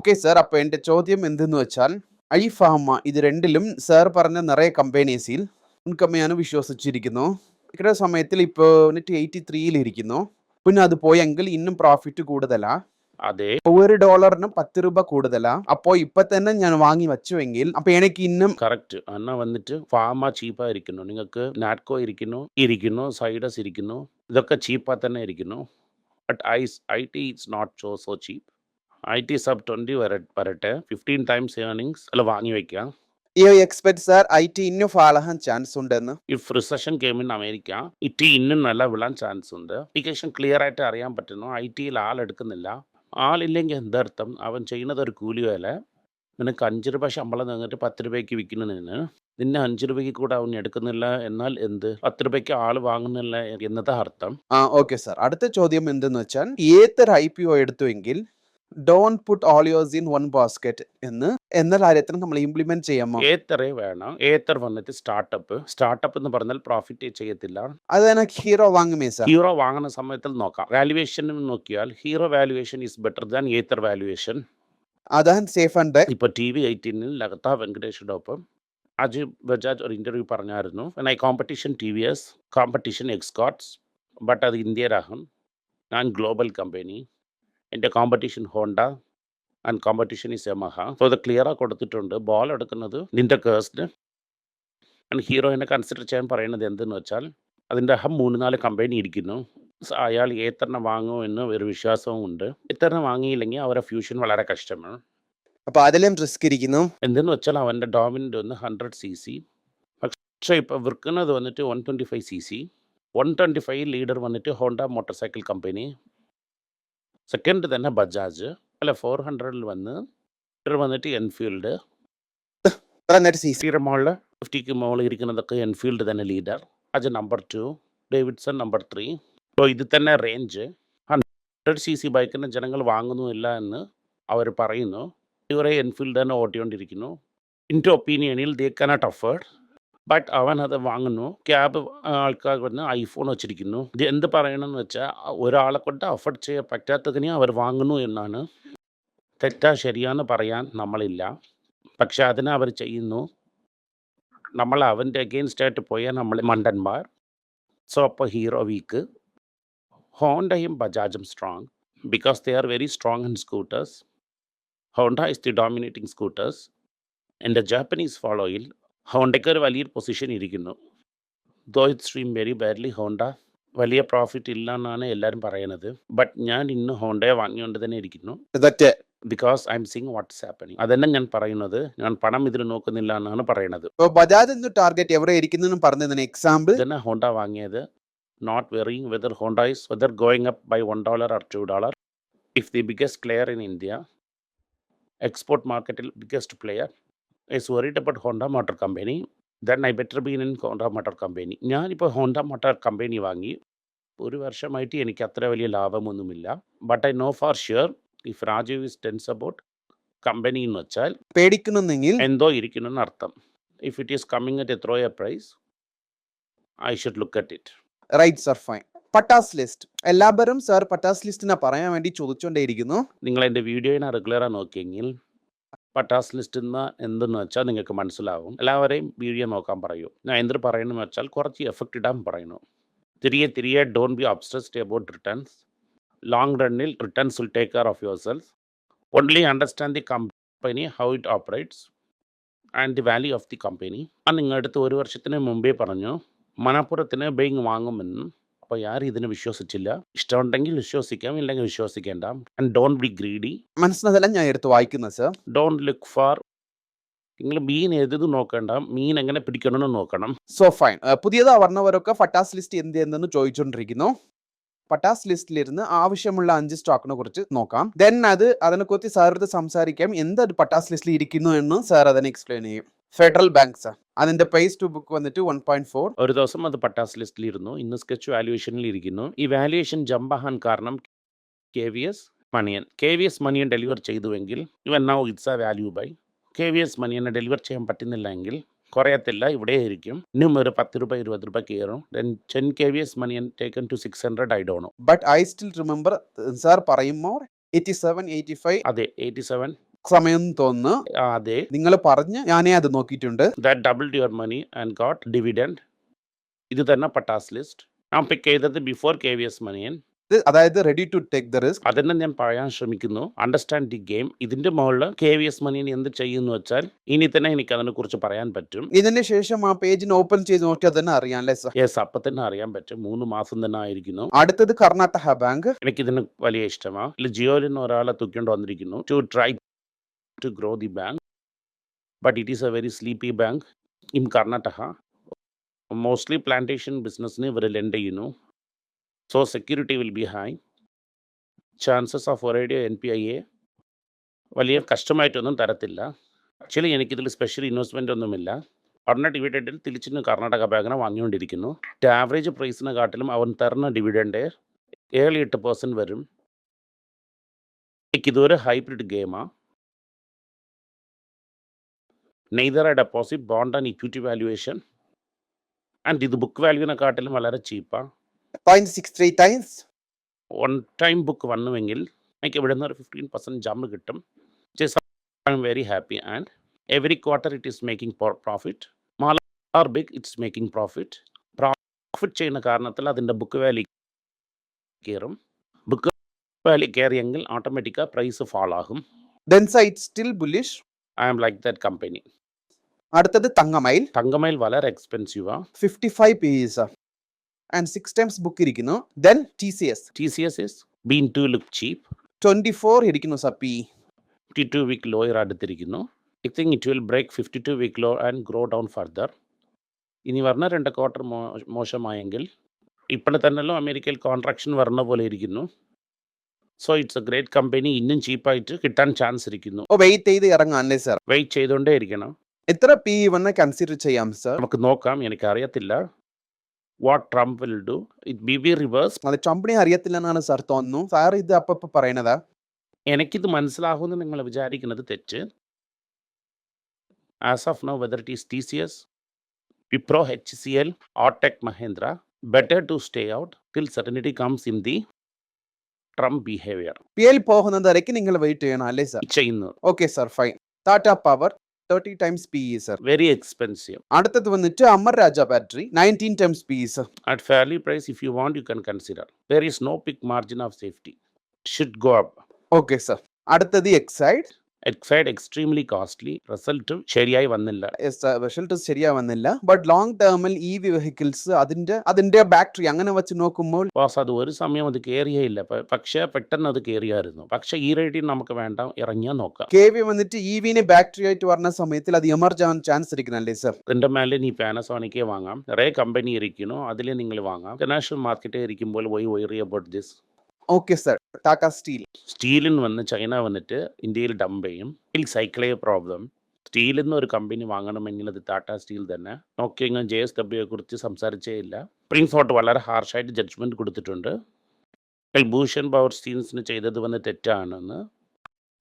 Okay sir അപ്പോൾ എന്റെ ചോദ്യം എന്തെന്ന് വെച്ചാൽ ഐ ഫാമ ഇത് രണ്ടിലും സാർ പറഞ്ഞ നിറയെ കമ്പനീസിൽ മുൻകമ്മയാണ് വിശ്വസിച്ചിരിക്കുന്നു. ഇക്കടെ സമയത്തിൽ ഇപ്പോൾ നെറ്റ് എയ്റ്റി ത്രീയിലിരിക്കുന്നു പിന്നെ അത് പോയെങ്കിൽ ഇന്നും പ്രോഫിറ്റ് കൂടുതലാ. അതെ. ഒരു ഡോളറിന് പത്ത് രൂപ കൂടുതലാ. അപ്പോ ഇപ്പൊ തന്നെ ഞാൻ വാങ്ങി വെച്ചുവെങ്കിൽ അപ്പൊ എനിക്ക് ഇന്നും കറക്റ്റ് അന്ന വന്നിട്ട് ഫാമ ചീപ്പാ ഇരിക്കുന്നു നിങ്ങൾക്ക് നാറ്റ്കോ ഇരിക്കുന്നു ഇരിക്കുന്നു സൈഡസ് ഇരിക്കുന്നു ഇതൊക്കെ ചീപ്പാ തന്നെ ഇരിക്കുന്നു. But I I T it's not show so cheap I T sub twenty വര വരട്ടെ. ഫിഫ്റ്റീൻ ടൈംസ് ഏർണിങ്സ് അല്ല വാങ്ങി വെക്കാം. You expect sir I T ഇന്നും ഫാളാൻ ചാൻസ് ഉണ്ടെന്ന്. If recession came in America IT ഇന്നും നല്ല വിളാൻ ചാൻസ് ഉണ്ട്. അപ്ലിക്കേഷൻ ക്ലിയർ ആയിട്ട് അറിയാൻ പറ്റുന്നു. ഐ ടിയിൽ ആളെടുക്കുന്നില്ല ആളില്ലെങ്കിൽ എന്തർത്ഥം? അവൻ ചെയ്യുന്നത് ഒരു കൂലി വേല. നിനക്ക് അഞ്ച് രൂപ ശമ്പളം തന്നിട്ട് പത്ത് രൂപയ്ക്ക് വിൽക്കുന്നതിന് നിന്നെ. അഞ്ച് രൂപയ്ക്ക് കൂടെ അവൻ എടുക്കുന്നില്ല എന്നാൽ എന്ത്? പത്ത് രൂപയ്ക്ക് ആൾ വാങ്ങുന്നില്ല എന്നതാ അർത്ഥം. ആ ഓക്കെ സാർ അടുത്ത ചോദ്യം എന്തെന്ന് വെച്ചാൽ ഏതൊരു I P O എടുത്തുവെങ്കിൽ don't put all yours in one basket എന്ന് എന്ന കാര്യത്തിന് നമ്മൾ ഇംപ്ലിമെന്റ് ചെയ്യാമോ? ഏത്തറേ വേണം. ഏത്തർ വന്നിട്ട് സ്റ്റാർട്ടപ്പ് സ്റ്റാർട്ടപ്പ് എന്ന് പറഞ്ഞാൽ പ്രോഫിറ്റ് ചെയ്യത്തില്ല. അത് ഹീറോ വാങ്ങുമേ സാർ ഹീറോ വാങ്ങുന്ന സമയത്തിൽ നോക്കാം. വാല്യുവേഷൻ നോക്കിയാൽ Hero valuation is better than Ather valuation അതാണ് സേഫ് ആൻഡ് ഇപ്പൊ ടി വി എയ്റ്റീനിൽ ലഗത്ത വെങ്കടേഷയുടെ ഒപ്പം അജയ് ബജാജ് ഒരു ഇന്റർവ്യൂ പറഞ്ഞായിരുന്നു. I competition T V S competition എക്സ്കോട്ട്സ് but അത് ഇന്ത്യയിലാകും ഞാൻ ഗ്ലോബൽ കമ്പനി എന്റെ competition Honda and competition is Yamaha so അത് ക്ലിയറാ കൊടുത്തിട്ടുണ്ട്. ബോൾ എടുക്കുന്നത് നിന്റെ കേസ്റ്റ് ആൻഡ് ഹീറോയിനെ കൺസിഡർ ചെയ്യാൻ പറയുന്നത് എന്തെന്ന് വെച്ചാൽ അതിന്റെ അഹം മൂന്ന് നാല് കമ്പനി ഇരിക്കുന്നു. അയാൾ അയാൾ ഏത്തെണ്ണം വാങ്ങുമെന്ന് ഒരു വിശ്വാസവും ഉണ്ട്. എത്രണ്ണം വാങ്ങിയില്ലെങ്കിൽ അവരുടെ ഫ്യൂഷൻ വളരെ കഷ്ടമാണ്. അപ്പോൾ അതിലും റിസ്ക് ഇരിക്കുന്നു. എന്തെന്ന് വെച്ചാൽ അവന്റെ ഡോമിനന്റ് വന്ന് ഹൺഡ്രഡ് സി സി പക്ഷേ ഇപ്പോൾ വിൽക്കുന്നത് വന്നിട്ട് one twenty five C C one twenty five leader വന്നിട്ട് Honda motor cycle company second തന്നെ ബജാജ്. അല്ല ഫോർ ഹൺഡ്രഡിൽ വന്ന് വന്നിട്ട് എൻഫീൽഡ് എന്നിട്ട് സി സി സീറ മോളിൽ ഫിഫ്റ്റിക്ക് മുകളിൽ ഇരിക്കുന്നതൊക്കെ എൻഫീൽഡ് തന്നെ ലീഡർ അത് number two Davidson number three അപ്പോൾ ഇത് തന്നെ റേഞ്ച് ഹൺഡ്രഡ് സി സി ബൈക്കിന് ജനങ്ങൾ വാങ്ങുന്നുമില്ല എന്ന് അവർ പറയുന്നു. ഇവരെ എൻഫീൽഡ് തന്നെ ഓട്ടിക്കൊണ്ടിരിക്കുന്നു ഇന്റെ ഒപ്പീനിയനിൽ ദേ കനോട്ട് അഫേർഡ് ബട്ട് അവൻ അത് വാങ്ങുന്നു. ക്യാബ് ആൾക്കാർ വന്ന് ഐഫോൺ വെച്ചിരിക്കുന്നു. ഇത് എന്ത് പറയണമെന്ന് വെച്ചാൽ ഒരാളെ കൊണ്ട് അഫോർഡ് ചെയ്യാൻ പറ്റാത്തതിനെ അവർ വാങ്ങുന്നു എന്നാണ്. തെറ്റാ ശരിയാന്ന് പറയാൻ നമ്മളില്ല. പക്ഷെ അതിനെ അവർ ചെയ്യുന്നു. നമ്മൾ അവന്റെ അഗെയിൻസ്റ്റ് ആയിട്ട് പോയാൽ നമ്മൾ മണ്ടന്മാർ. സോ അപ്പോൾ ഹീറോ വീക്ക് ഹോണ്ടയും ബജാജും strong because they are very strong in scooters Honda is the dominating scooters എന്റെ ജാപ്പനീസ് ഫോളോയിൽ ഹോണ്ടയ്ക്ക് ഒരു വലിയൊരു പൊസിഷൻ ഇരിക്കുന്നു. Though it stream very badly Honda വലിയ പ്രോഫിറ്റ് ഇല്ല എന്നാണ് എല്ലാവരും പറയുന്നത് ബട്ട് ഞാൻ ഇന്ന് ഹോണ്ടയെ വാങ്ങിക്കൊണ്ട് തന്നെ ഇരിക്കുന്നു. Because I'm seeing what's happening അതന്നെ ഞാൻ പറയുന്നത്. ഞാൻ പണം ഇതിൽ നോക്കുന്നില്ല എന്നാണ് പറയുന്നത് ഇപ്പൊ ബജാജ് എന്ന് ടാർഗറ്റ് എവിടെ ഇരിക്കുന്നു പറഞ്ഞതിന് എക്സാമ്പിൾ തന്നെ ഹോണ്ട വാങ്ങിയത്. Not worrying whether Honda is whether going up by one dollar or two dollar if the biggest player in India export മാർക്കറ്റിൽ biggest player is worried about Honda motor company then I better been in Honda motor company ഞാനിപ്പോൾ Honda motor company വാങ്ങി. ഒരു വർഷമായിട്ട് എനിക്ക് അത്ര വലിയ ലാഭമൊന്നുമില്ല. But I know for sure if Rajeev is tense about company എന്ന് വെച്ചാൽ പേടിക്കുന്നെങ്കിൽ എന്തോ ഇരിക്കുന്നു അർത്ഥം. If it is coming at a throw throw a price I should look at it right sir fine പട്ടാസ് list എല്ലാവരും സാർ പട്ടാസ് ലിസ്റ്റിനെ പറയാൻ വേണ്ടി ചോദിച്ചുകൊണ്ടേയിരിക്കുന്നു നിങ്ങൾ എന്റെ വീഡിയോയിനെ റെഗുലറാണ് നോക്കിയെങ്കിൽ പട്ടാസ് ലിസ്റ്റ് എന്ന എന്തെന്ന് വെച്ചാൽ നിങ്ങൾക്ക് മനസ്സിലാവും. എല്ലാവരെയും വീഡിയോ നോക്കാൻ പറയൂ. ഞാൻ എന്ത് പറയണമെന്ന് വെച്ചാൽ കുറച്ച് എഫക്റ്റ് ഇടാൻ പറയുന്നു. തിരികെ തിരികെ don't be obsessed about returns long റണ്ണിൽ returns will take care of your self only understand the company how it operates and the value of the company ആ അടുത്ത് ഒരു വർഷത്തിന് മുമ്പേ പറഞ്ഞു മണപ്പുറത്തിന് ബെയിങ് വാങ്ങുമെന്ന്. അപ്പോൾ ആരും ഇതിനെ വിശ്വസിച്ചില്ല? ഇഷ്ടമുണ്ടെങ്കിൽ വിശ്വസിക്കാം ഇല്ലെങ്കിൽ വിശ്വസിക്കേണ്ട. ആൻഡ് ഡോണ്ട് ബി ഗ്രീഡി മനസ്സിലതല്ല ഞാൻ എടുത്ത് വായിക്കുന്നത് സർ ഡോണ്ട് ലുക്ക് ഫോർ നിങ്ങൾ മീൻ എഴുതി നോക്കണ്ട? മീൻ എങ്ങനെ പിടിക്കണമെന്ന് നോക്കണം. സോ ഫൈൻ പുതിയതാ പറഞ്ഞവരൊക്കെ ഫട്ടാസ് ലിസ്റ്റ് എന്ത് എന്തെന്ന് ചോദിച്ചുകൊണ്ടിരിക്കുന്നു പട്ടാസ് ലിസ്റ്റിലിരുന്ന് ആവശ്യമുള്ള അഞ്ച് സ്റ്റോക്കിനെ കുറിച്ച് നോക്കാം. ദെൻ അത് അതിനെക്കുറിച്ച് സാറിന് സംസാരിക്കാം. എന്ത് പട്ടാസ് ലിസ്റ്റിൽ ഇരിക്കുന്നു എന്ന് സാർ അതിനെ എക്സ്പ്ലെയിൻ ചെയ്യും. Federal banks. ആണ് അതിന്റെ പ്രൈസ് ടു ബുക്ക് വന്നിട്ട് വൺ പോയിന്റ് ഫോർ ഒരു ദിവസം അത് പട്ടാസ് ലിസ്റ്റിൽ ഇരുന്നു ഇന്ന് സ്കെച്ച് വാല്യുവേഷനിൽ ഇരിക്കുന്നു ഈ വാല്യുവേഷൻ ജമ്പാഹാൻ കാരണം K V S Manian. K V S Manian deliver ചെയ്തുവെങ്കിൽ even now it's a value by K V S മണിയനെ deliver ചെയ്യാൻ പറ്റുന്നില്ല എങ്കിൽ കുറയത്തില്ല ഇവിടെ ആയിരിക്കും ഇന്നും ഒരു പത്ത് രൂപ ഇരുപത് രൂപ കയറും. Ten K V S Manian taken to six hundred I dunno but I still remember sir പറയുമ്പോൾ എയ്റ്റി സെവൻ എയ്റ്റി ഫൈവ് അതെ എയ്റ്റി സെവൻ സമയം തോന്നുന്നു അതെ. നിങ്ങൾ പറഞ്ഞ് ഞാനേ അത് നോക്കിയിട്ടുണ്ട്. That doubled your money and got dividend ഇത് തന്നെ പട്ടാസ് ലിസ്റ്റ് ഞാൻ പിക്ക് ചെയ്തത് before K V S Manian അതായത് ready to take the risk അതന്നെ ഞാൻ പറയാൻ ശ്രമിക്കുന്നു. അണ്ടർസ്റ്റാൻഡ് ദി ഗെയിം ഇതിന്റെ മുകളിൽ കെ വി എസ് മണിയൻ എന്ത് ചെയ്യുന്നു വെച്ചാൽ ഇനി തന്നെ എനിക്ക് അതിനെ കുറിച്ച് പറയാൻ പറ്റും. ഇതിന് ശേഷം ആ പേജിന് ഓപ്പൺ ചെയ്ത് നോക്കിയാൽ തന്നെ അറിയാം അല്ലേ സർ യെസ് അപ്പൊ തന്നെ അറിയാൻ പറ്റും. മൂന്ന് മാസം തന്നെ ആയിരിക്കുന്നു. അടുത്തത് കർണാടക ബാങ്ക് എനിക്ക് ഇതിന് വലിയ ഇഷ്ടമാണ് ജിയോയിൽ നിന്ന് ഒരാളെ തൂക്കിക്കൊണ്ട് വന്നിരിക്കുന്നു. To try to the bank, but it is a very sleepy bank in Karnataka. Mostly plantation business ബിസിനസ്സിന് ഇവർ you know. So security will be high. Chances of ഒരേഡിയോ N P I A വലിയ കഷ്ടമായിട്ടൊന്നും തരത്തില്ല ആക്ച്വലി എനിക്കിതിൽ special investment ഒന്നുമില്ല ഉടനെ ഡിവിഡൻഡിൽ തിരിച്ചിന് കർണാടക ബാങ്കിനെ വാങ്ങിക്കൊണ്ടിരിക്കുന്നു average പ്രൈസിനെ കാട്ടിലും അവൻ തരുന്ന ഡിവിഡൻഡ് ഏഴ് എട്ട് പെർസെന്റ് വരും എനിക്കിതൊരു ഹൈബ്രിഡ് ഗെയിമാണ് neither a deposit bond and equity valuation and ഇത് ബുക്ക് വാല്യൂവിനെ കാട്ടിലും വളരെ ചീപ്പാണ് point six three times one time book വന്നുവെങ്കിൽ എനിക്ക് ഇവിടെ നിന്ന് ഒരു ഫിഫ്റ്റീൻ പെർസെന്റ് ജമ്പ് കിട്ടും. I'm very happy and every quarter it is making profit malar big it's making profit profit ചെയ്യുന്ന കാരണത്തിൽ അതിന്റെ ബുക്ക് വാല്യൂ കയറും. ബുക്ക് വാല്യൂ കയറിയെങ്കിൽ ഓട്ടോമാറ്റിക്കാ പ്രൈസ് ഫാൾ ആകും. Then site still bullish I am like that company അടുത്തത് തങ്കമയിൽ. തങ്കമയിൽ വളരെ എക്സ്പെൻസീവാണ് fifty five page and six times book ഇരിക്കുന്നു. Then T C S T C S is been to look cheap twenty four ഇരിക്കുന്നു sir P fifty two week lower അടുത്തിരിക്കുന്നു. I think it will break fifty two week low and grow down further ഇനി വരുന്ന രണ്ട് quarter മോശമായെങ്കിൽ ഇപ്പോൾ തന്നെല്ലോ അമേരിക്കയിൽ contraction വരുന്ന പോലെ ഇരിക്കുന്നു. So it's a great company ഇന്നും ചീപ്പായിട്ട് കിട്ടാൻ ചാൻസ് ഇരിക്കുന്നു. വെയിറ്റ് ചെയ്ത് ഇറങ്ങാൻ വെയിറ്റ് ചെയ്തുകൊണ്ടേ ഇരിക്കണം. എത്ര പി വന്ന് കൺസിഡർ ചെയ്യാം സർ നമുക്ക് നോക്കാം. എനിക്ക് അറിയത്തില്ല what Trump will do it B B reverse അത് ട്രംപിനെ അറിയത്തില്ലെന്നാണ് സാർ തോന്നുന്നു. സാർ ഇത് അപ്പൊ പറയണതാ? എനിക്കിത് മനസ്സിലാകുമെന്ന് നിങ്ങൾ വിചാരിക്കുന്നത് തെറ്റ്. As of now whether it is T C S Wipro H C L ഓട്ടെക് Mahindra better to stay out till certainty comes in the Trump behaviour P L പോകുന്നത് വരയ്ക്ക് നിങ്ങൾ വെയിറ്റ് ചെയ്യണം അല്ലേ സർ ചെയ്യുന്നു okay sir fine Tata power thirty times P E sir very expensive അടുത്തത് വന്നിട്ട് Amar Raja battery nineteen times P E sir at fairly price if you want you can consider where is no peak margin of safety should go up okay sir അടുത്തത് Exide Exide extremely costly റിസൾട്ടും ശരിയായി വന്നില്ല. Result ശരിയായി വന്നില്ല. But long ടേമിൽ V vehicles അതിന്റെ അതിന്റെ battery അങ്ങനെ വെച്ച് നോക്കുമ്പോൾ ബോസ് അത് ഒരു സമയം അത് കയറിയേ പക്ഷേ പെട്ടെന്ന് അത് കയറിയായിരുന്നു പക്ഷെ ഈ റേഡിയും നമുക്ക് വേണ്ട. ഇറങ്ങിയാൽ നോക്കാം. കെ വി വന്നിട്ട് ഇ വിനെ ബാറ്ററി ആയിട്ട് വരുന്ന സമയത്തിൽ അത് എമർജ് ആവാൻ ചാൻസ് ഇരിക്കുന്നല്ലേ സർ എന്റെ മേലെ നീ പാനസോണിക്കേ വാങ്ങാം. നിറയെ കമ്പനി ഇരിക്കുന്നു. അതിൽ നിങ്ങൾ വാങ്ങാം. ഇന്റർനാഷണൽ മാർക്കറ്റ് ഇരിക്കുമ്പോൾ why worry about this okay sir Tata steel സ്റ്റീലിന് വന്ന് ചൈന വന്നിട്ട് ഇന്ത്യയിൽ ഡംപ് ചെയ്യും. സ്റ്റീൽ സൈക്കിളേ പ്രോബ്ലം സ്റ്റീലിൽ നിന്ന് ഒരു കമ്പനി വാങ്ങണമെങ്കിൽ അത് ടാറ്റ സ്റ്റീൽ തന്നെ. നോക്കിയെങ്കിലും ജെ എസ് ഡബ്ല്യുയെ കുറിച്ച് സംസാരിച്ചേ ഇല്ല. പ്രിൻസ് ഹോട്ട് വളരെ ഹാർഷായിട്ട് ജഡ്ജ്മെന്റ് കൊടുത്തിട്ടുണ്ട്. ഭൂഷൺ പവർ സ്റ്റീൽസിന് ചെയ്തത് വന്ന് തെറ്റാണെന്ന്.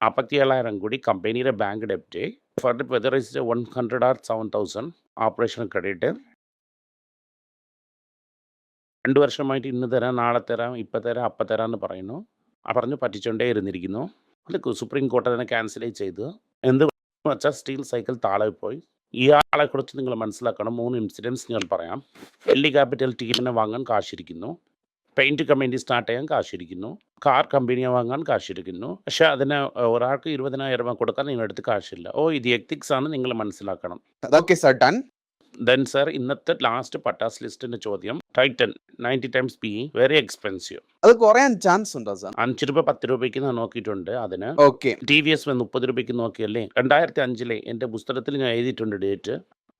നാൽപ്പത്തി ഏഴായിരം കോടി കമ്പനിയുടെ bank ഡെപ്റ്റ് further whether is one hundred or seven thousand operation credit രണ്ട് വർഷമായിട്ട് ഇന്ന് തരാം നാളെ തരാം ഇപ്പം തരാം അപ്പം തരാം എന്ന് പറയുന്നു. ആ പറഞ്ഞു പറ്റിച്ചുകൊണ്ടേ ഇരുന്നിരിക്കുന്നു. അത് സുപ്രീം കോടതി തന്നെ ക്യാൻസൽ ചെയ്ത്. എന്ത് വെച്ചാൽ സ്റ്റീൽ സൈക്കിൾ താഴെ പോയി. ഇയാളെ കുറിച്ച് നിങ്ങൾ മനസ്സിലാക്കണം. മൂന്ന് ഇൻസിഡൻസ് ഞാൻ പറയാം. ഡൽഹി ക്യാപിറ്റൽ ടീമിനെ വാങ്ങാൻ കാശിരിക്കുന്നു. പെയിന്റ് കമ്പനി സ്റ്റാർട്ട് ചെയ്യാൻ കാശിരിക്കുന്നു. കാർ കമ്പനിയെ വാങ്ങാൻ കാശിരിക്കുന്നു. പക്ഷേ അതിന് ഒരാൾക്ക് ഇരുപതിനായിരം രൂപ കൊടുക്കാൻ നിങ്ങളുടെ അടുത്ത് കാശില്ല. ഓ ഇത് എത്തിക്സ് ആണ് നിങ്ങൾ മനസ്സിലാക്കണം. ദെൻ സർ ഇന്നത്തെ ലാസ്റ്റ് പട്ടാസ് ലിസ്റ്റിന്റെ ചോദ്യം. Titan ninety times be very expensive അത് കുറയാൻ ചാൻസ് ഉണ്ടോ സർ അഞ്ച് രൂപ പത്ത് രൂപയ്ക്ക് ഞാൻ നോക്കിയിട്ടുണ്ട് അതിന്. ഓക്കെ ടി വി എസ് മുപ്പത് രൂപയ്ക്ക് നോക്കിയല്ലേ? രണ്ടായിരത്തി അഞ്ചിലെ എന്റെ പുസ്തകത്തിൽ ഞാൻ എഴുതിയിട്ടുണ്ട് ഡേറ്റ്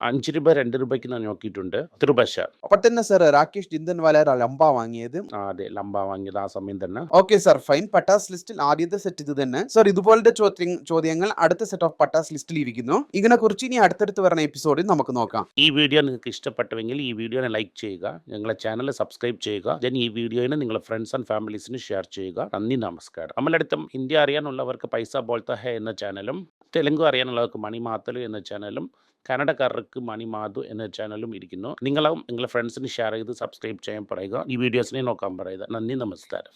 അഞ്ച് രൂപ രണ്ട് രൂപയ്ക്ക് ഞാൻ നോക്കിയിട്ടുണ്ട്. പത്ത് രൂപ ഷെയർ അപ്പൊ തന്നെ സർ രാകേഷ് ജിന്ദൻവാല ലംബ വാങ്ങിയത്. ആ അതെ ലംബ വാങ്ങിയത് ആ സമയം തന്നെ. ഓക്കെ സർ ഫൈൻ പട്ടാസ് ലിസ്റ്റിൽ ആദ്യത്തെ സെറ്റ് ഇത് തന്നെ. സർ ഇതുപോലത്തെ ചോദ്യ ചോദ്യങ്ങൾ അടുത്ത സെറ്റ് ഓഫ് പട്ടാസ് ലിസ്റ്റിൽ ഇരിക്കുന്നു. ഇതിനെ കുറിച്ച് ഇനി അടുത്തടുത്ത് വരുന്ന എപ്പിസോഡിൽ നമുക്ക് നോക്കാം. ഈ വീഡിയോ നിങ്ങൾക്ക് ഇഷ്ടപ്പെട്ടുവെങ്കിൽ ഈ വീഡിയോനെ ലൈക്ക് ചെയ്യുക ഞങ്ങളെ ചാനൽ സബ്സ്ക്രൈബ് ചെയ്യുക ദെൻ ഈ വീഡിയോനെ നിങ്ങളുടെ ഫ്രണ്ട്സ് ആൻഡ് ഫാമിലീസിന് ഷെയർ ചെയ്യുക. നന്ദി നമസ്കാരം. നമ്മളടുത്തും ഇന്ത്യ അറിയാനുള്ളവർക്ക് പൈസ ബോൾത്ത ഹെ എന്ന ചാനലും തെലുങ്ക് അറിയാനുള്ളവർക്ക് മണി മാത്തലു എന്ന ചാനലും കന്നഡക്കാർക്ക് മണി മാധു എന്ന ചാനലും ഇരിക്കുന്നു. നിങ്ങളും നിങ്ങളുടെ ഫ്രണ്ട്സിന് ഷെയർ ചെയ്ത് സബ്സ്ക്രൈബ് ചെയ്യാൻ പറയുക. ഈ വീഡിയോസിനെ നോക്കാൻ പറയുക. നന്ദി നമസ്കാരം.